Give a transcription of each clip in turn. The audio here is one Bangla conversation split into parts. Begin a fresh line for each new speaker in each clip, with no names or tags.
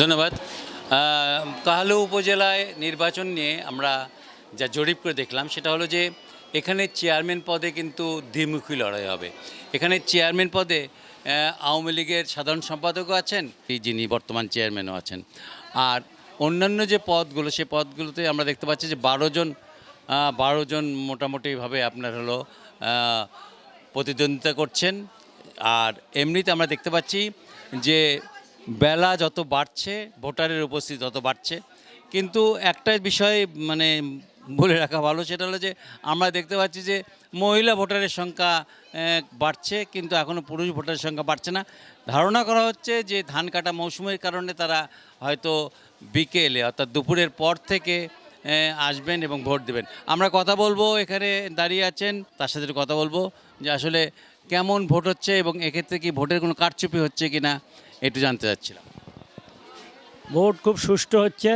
ধন্যবাদ। কাহালু উপজেলায় নির্বাচন নিয়ে আমরা যা জরিপ করে দেখলাম, সেটা হলো যে এখানে চেয়ারম্যান পদে কিন্তু দ্বিমুখী লড়াই হবে। এখানে চেয়ারম্যান পদে আওয়ামী লীগের সাধারণ সম্পাদকও আছেন, যিনি বর্তমান চেয়ারম্যানও আছেন। আর অন্যান্য যে পদগুলো, সে পদগুলোতে আমরা দেখতে পাচ্ছি যে বারো জন বারো জন মোটামুটিভাবে আপনার হলো প্রতিদ্বন্দ্বিতা করছেন। আর এমনিতে আমরা দেখতে পাচ্ছি যে বেলা যত বাড়ছে, ভোটারের উপস্থিতি তত বাড়ছে। কিন্তু একটা বিষয় মানে বলে রাখা ভালো, সেটা হলো যে আমরা দেখতে পাচ্ছি যে মহিলা ভোটারের সংখ্যা বাড়ছে, কিন্তু এখনও পুরুষ ভোটারের সংখ্যা বাড়ছে না। ধারণা করা হচ্ছে যে ধান কাটা মৌসুমের কারণে তারা হয়তো বিকেলে, অর্থাৎ দুপুরের পর থেকে আসবেন এবং ভোট দেবেন। আমরা কথা বলব, এখানে দাঁড়িয়ে আছেন, তার সাথে কথা বলব যে আসলে কেমন ভোট হচ্ছে এবং এক্ষেত্রে কি ভোটের কোনো কারচুপি হচ্ছে কি না একটু জানতে চাচ্ছিলাম।
ভোট খুব সুষ্ঠু হচ্ছে,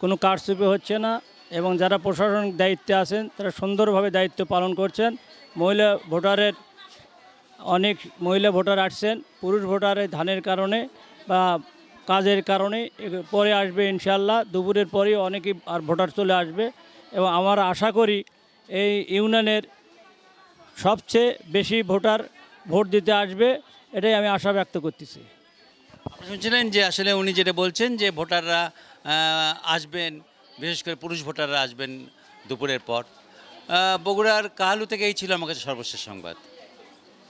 কোনো কারচুপি হচ্ছে না, এবং যারা প্রশাসনিক দায়িত্বে আছেন, তারা সুন্দরভাবে দায়িত্ব পালন করছেন। মহিলা ভোটারের, অনেক মহিলা ভোটার আসছেন, পুরুষ ভোটারের ধানের কারণে বা কাজের কারণে পরে আসবে ইনশাল্লাহ দুপুরের পরেই অনেকেই আর ভোটার চলে আসবে, এবং আমার আশা করি এই ইউনিয়নের সবচেয়ে বেশি ভোটার ভোট দিতে আসবে, এটাই আমি আশা ব্যক্ত করতেছি।
শুনছিলেন যে আসলে উনি যেটা বলছেন যে ভোটাররা আসবেন, বিশেষ করে পুরুষ ভোটাররা আসবেন দুপুরের পর। বগুড়ার কাহালু থেকেই ছিল আমার কাছে সর্বশেষ সংবাদ।